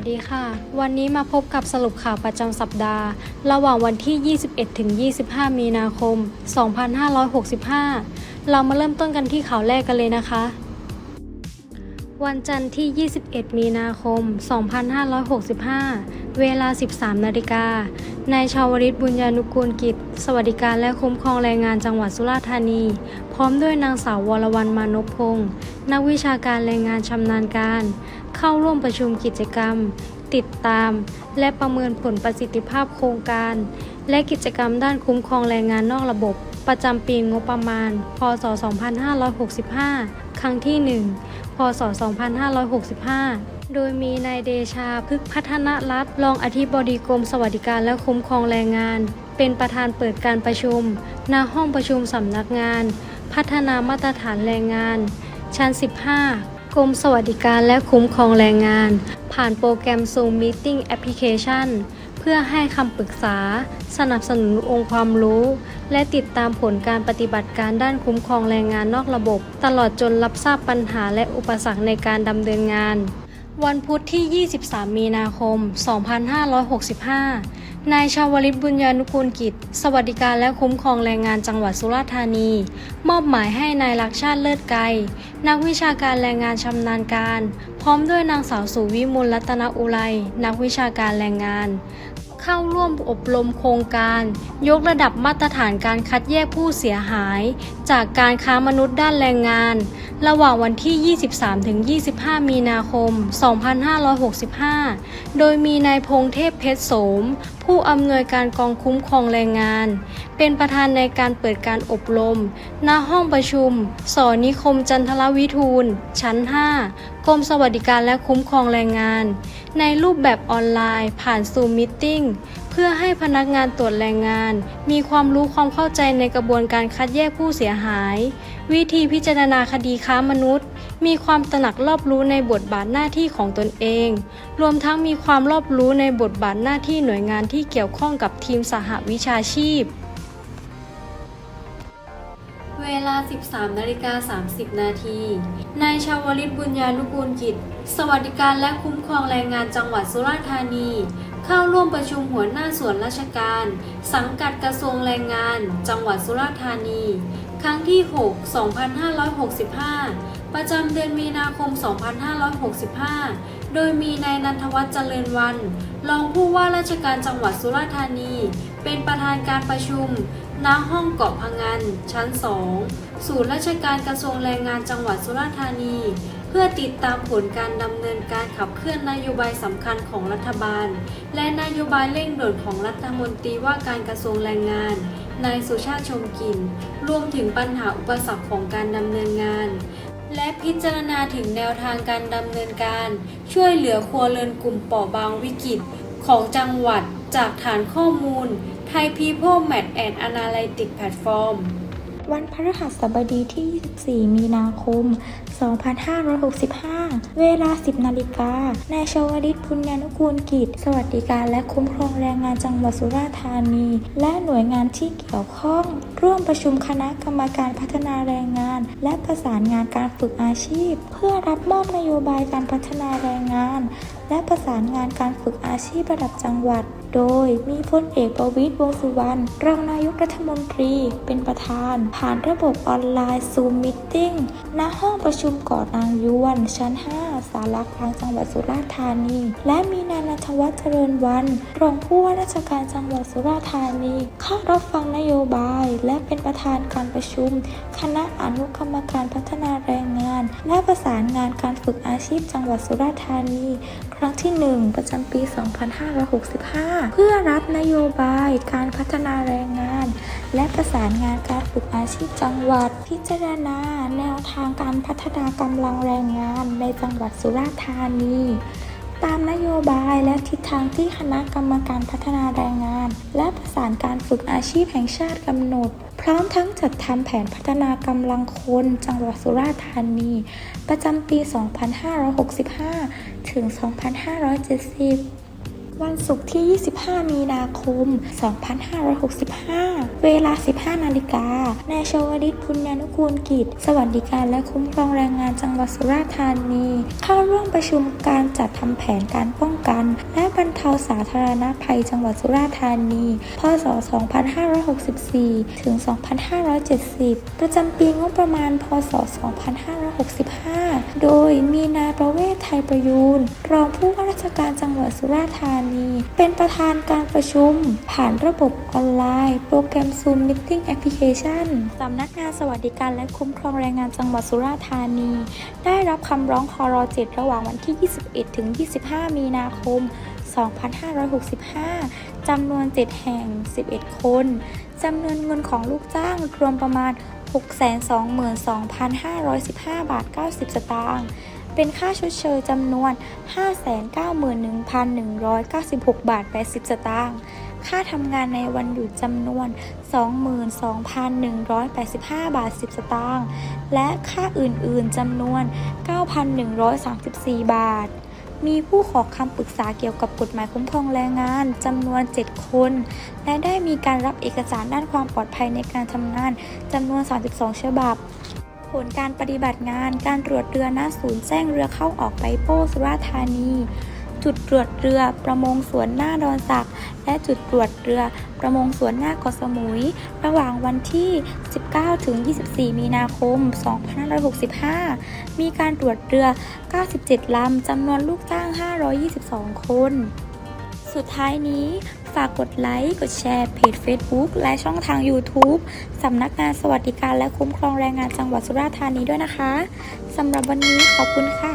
วัสดีค่ะ วันนี้มาพบกับสรุปข่าวประจำสัปดาห์ ระหว่างวันที่ 21 ถึง 25 มีนาคม 2565 เรามาเริ่มต้นกันที่ข่าวแรกกันเลยนะคะ วันจันทร์ที่ 21 มีนาคม 2565 เวลา 13 นาฬิกา นายชาวริตบุญญานุกูลกิจ สวัสดิการและคุ้มครองแรงงานจังหวัดสุราษฎร์ธานี พร้อมด้วยนางสาววรวรรณมานพพงศ์นักวิชาการแรงงานชำนาญการ เข้าร่วมประชุมกิจกรรม ติดตาม และประเมินผลประสิทธิภาพโครงการ และกิจกรรมด้านคุ้มครองแรงงานนอกระบบ ประจำปีงบประมาณ พศ 2565 ครั้งที่ 1 พศ 2565โดยมีนายเดชาพึกพัฒนรัฐรองอธิบดีกรมสวัสดิการและคุ้มครองแรงงาน เป็นประธานเปิดการประชุม ณ ห้องประชุมสำนักงาน พัฒนามาตรฐานแรงงาน ชั้น 15 กรมสวัสดิการและคุ้มครองแรงงาน ผ่านโปรแกรม Zoom Meeting Application เพื่อให้คำปรึกษา สนับสนุนองค์ความรู้ และติดตามผลการปฏิบัติการด้านคุ้มครองแรงงานนอกระบบ ตลอดจนรับทราบปัญหาและอุปสรรคในการดำเนินงาน วันพุธที่ 23 มีนาคม 2565 นายชาวลิตบุญญานุกูลกิจ สวัสดิการและคุ้มครองแรงงานจังหวัดสุราษฎร์ธานี มอบหมายให้นายลักษณ์ชาติเลิศไกรนักวิชาการแรงงานชำนาญการ พร้อมด้วยนางสาวสุวิมลรัตนอุไรนักวิชาการแรงงาน เข้าร่วมอบรมโครงการ ยกระดับมาตรฐานการคัดแยกผู้เสียหาย จากการค้ามนุษย์ด้านแรงงาน ระหว่างวันที่ 23-25 มีนาคม 2565 โดยมีนายพงเทพเพชรโสม ผู้อำนวยการกองคุ้มครองแรงงาน เป็นประธานในการเปิดการอบรม ณ ห้องประชุม สอนิคมจันทรวิทูล ชั้น 5 กรมสวัสดิการและคุ้มครองแรงงาน ในรูปแบบออนไลน์ผ่านซูมมิ e เพื่อให้พนักงานตรวจแรงงาน มีความรู้ความเข้าใจในกระบวนการคัดแยกผู้เสียหาย วิธีพิจารณาคดีค้ามนุษย์ มีความตระหนักรอบรู้ในบทบาทหน้าที่ของตนเอง รวมทั้งมีความรอบรู้ในบทบาทหน้าที่หน่วยงานที่เกี่ยวข้องกับทีมสหวิชาชีพ เวลา 13นาฬิกา30 นาที นายชาวลิตบุญญานุกูลกิจ สวัสดิการและคุ้มครองแรงงานจังหวัดสุราษฎร์ธานี เข้าร่วมประชุมหัวหน้าส่วนราชการ สังกัดกระทรวงแรงงาน จังหวัดสุราษฎร์ธานี ครั้งที่ 6 2565 ประจำเดือนมีนาคม 2565 โดยมีนายนันทวัฒน์เจริญวัน รองผู้ว่าราชการจังหวัดสุราษฎร์ธานี เป็นประธานการประชุม ณห้องเกาะพังงานชั้น 2 ศูนย์ราชการกระทรวงแรงงานจังหวัดสุราษฎร์ธานี เพื่อติดตามผลการดำเนินการขับเคลื่อนนโยบายสำคัญของรัฐบาล และนโยบายเร่งด่วนของรัฐมนตรีว่าการกระทรวงแรงงานนายสุชาติชมกินรวมถึงปัญหาอุปสรรคของการดำเนินงาน และพิจารณาถึงแนวทางการดำเนินการ ช่วยเหลือครัวเรือนกลุ่มเปราะบางวิกฤตของจังหวัดจากฐานข้อมูล Thai People Math and Analytics Platform วันพฤหัสบดีที่ 24 มีนาคม 2565 เวลา 10 นาฬิกา นายชวลิตพุญญานุกูลกิจ สวัสดิการและคุ้มครองแรงงานจังหวัดสุราษฎร์ธานี และหน่วยงานที่เกี่ยวข้อง ร่วมประชุมคณะกรรมการพัฒนาแรงงาน และประสานงานการฝึกอาชีพ เพื่อรับมอบนโยบายการพัฒนาแรงงาน และประสานงานการฝึกอาชีพระดับจังหวัด โดยมีพลเอกประวิตรวงสุวรรณรองนายกรัฐมนตรีเป็นประธาน ผ่านระบบออนไลน์ Zoom Meeting ณห้องประชุมก่อนางยวนชั้น 5 สารกลางจังหวัดสุราษฎร์ธานี และมีนายนัทวัฒน์เจริญวันรองผู้ว่าราชการจังหวัดสุราษฎร์ธานีเข้ารับฟังนโยบาย และเป็นประธานการประชุม คณะอนุกรรมการพัฒนาแรงงาน และประสานงานการฝึกอาชีพจังหวัดสุราษฎร์ธานี ครั้งที่ 1 ประจำปี 2565 เพื่อรับนโยบายการพัฒนาแรงงาน และประสานงานการฝึกอาชีพจังหวัด พิจารณา แนวทางการพัฒนากำลังแรงงานในจังหวัดสุราษฎร์ธานีตามนโยบายและทิศทางที่คณะกรรมการพัฒนาแรงงาน และประสานการฝึกอาชีพแห่งชาติกำหนด พร้อมทั้งจัดทำแผนพัฒนากำลังคนจังหวัดสุราษฎร์ธานี ประจำปี 2565 ถึง 2570 วันศุกร์ที่ 25 มีนาคม 2565 เวลา 15 นาฬิกา นายชวลิตพุญญานุกูลกิจ สวัสดิการและคุ้มครองแรงงานจังหวัดสุราษฎร์ธานี เข้าร่วมประชุมการจัดทำแผนการป้องกัน และบรรเทาสาธารณภัยจังหวัดสุราษฎร์ธานี พศ 2564 ถึง 2570 ประจำปีงบประมาณ พศ 2565 โดยมีนายประเวศไทยประยูน รองผู้ว่าราชการจังหวัดสุราษฎร์ธานีเป็นประธานการประชุม ผ่านระบบออนไลน์ โปรแกรม Zoom Meeting Application สำนักงานสวัสดิการและคุ้มครองแรงงานจังหวัดสุราษฎร์ธานี ได้รับคำร้องคอร7ระหว่างวันที่ 21 ถึง 25 มีนาคม 2565 จำนวน 7 แห่ง 11 คน จำนวนเงินของลูกจ้างรวมประมาณ 622,515 บาท 90 สตางค์ เป็นค่าชดเชยจำนวน 591,196 บาท 80 สตางค์ ค่าทำงานในวันหยุดจำนวน 22,185 บาท 10 สตางค์ และค่าอื่นๆจำนวน 9,134 บาทมีผู้ขอคำปรึกษาเกี่ยวกับกฎหมายคุ้มครองแรงงานจำนวน 7 คน และได้มีการรับเอกสารด้านความปลอดภัยในการทำงานจำนวน 32 ฉบับ ผลการปฏิบัติงานการตรวจเรือหน้าศูนย์แจ้งเรือเข้าออกไปโป้สุราษฎร์ธานี จุดตรวจเรือประมงสวนหน้าดอนสัก และจุดตรวจเรือประมงสวนหน้าเกาะสมุย ระหว่างวันที่ 19 ถึง 24 มีนาคม 2565 มีการตรวจเรือ 97 ลำจำนวนลูกจ้าง 522 คน สุดท้ายนี้ ฝากกดไลค์ กดแชร์ เพจ Facebook และช่องทาง YouTube สำนักงานสวัสดิการและคุ้มครองแรงงานจังหวัดสุราษฎร์ธานีด้วยนะคะ สำหรับวันนี้ขอบคุณค่ะ